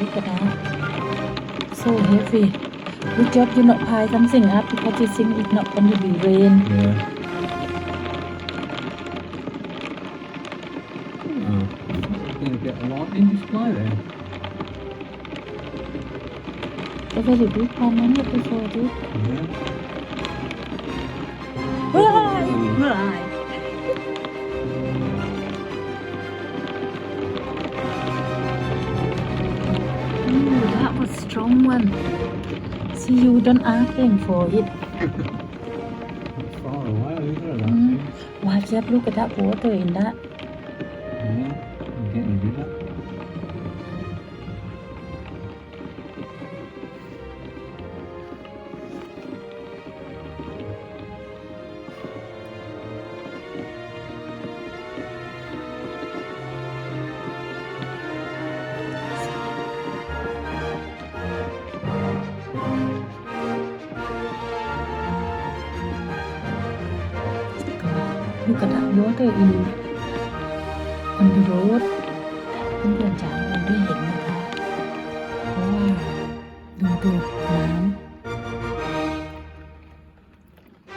look at that so heavy good job you not pile something up because you think it's not going to be rain Yeah. Oh, gonna get a lot in display there. a very big one man before this Yeah. Strong one. See, you don't asking for it. It's far away, isn't it? that Mm. thing? Why, Jeff, look at that water in that. Yeah. Look at that water in on the road เพื่อนๆจ๋ามองไม่เห็นนะคะ เพราะว่าดูดูน้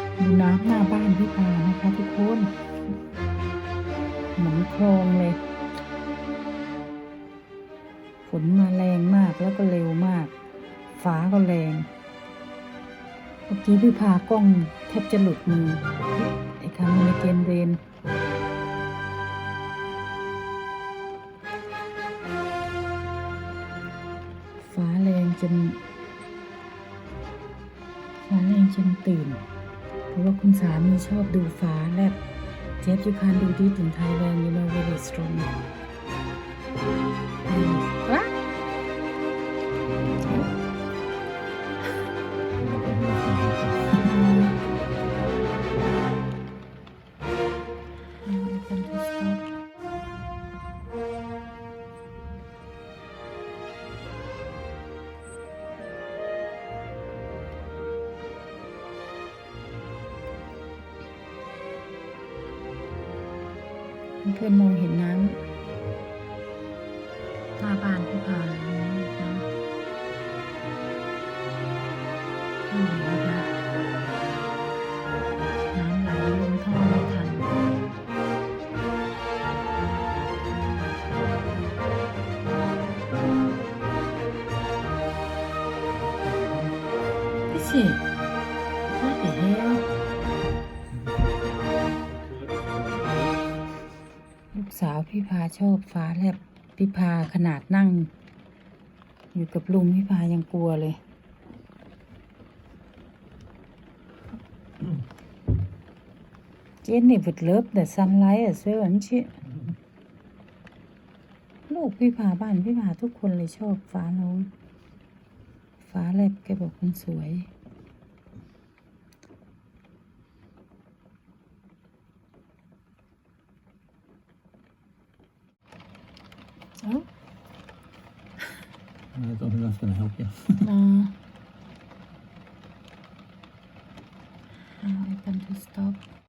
ำดูน้ำหน้าบ้านพี่พานะคะทุกคนเหมือนคลองเลย ฝนมาแรงมากแล้วก็เร็วมาก ฟ้าก็แรง เมื่อกี้พี่พากล้องแทบจะหลุดมือ ไอ้คำในเกมเรนฟ้าแรงจนฟ้าแรงจนตื่น เพราะว่าคุณสามีชอบดูฟ้าแลบเจฟยูคานดูดีถึงไทยแลนด์ you know very strong เพื่อนมองเห็นน้ำหน้าบ้านพี่พานะคะอืมนะคะน้ำไหลลงท่อไม่ทัน Is it? What the hell? กสาวพี่พาชอบฟ้าแลบพี่พาขนาดนั่ง อยู่กับลุงพี่พายังกลัวเลย Jenny would love the sunlight as well, wouldn't she? ลูกพี่พาบ้านพี่พาทุกคนเลยชอบฟ้าโน้นฟ้าแลบแกบอกมันสวย Oh. I don't think that's going to help you. no. I I them to stop.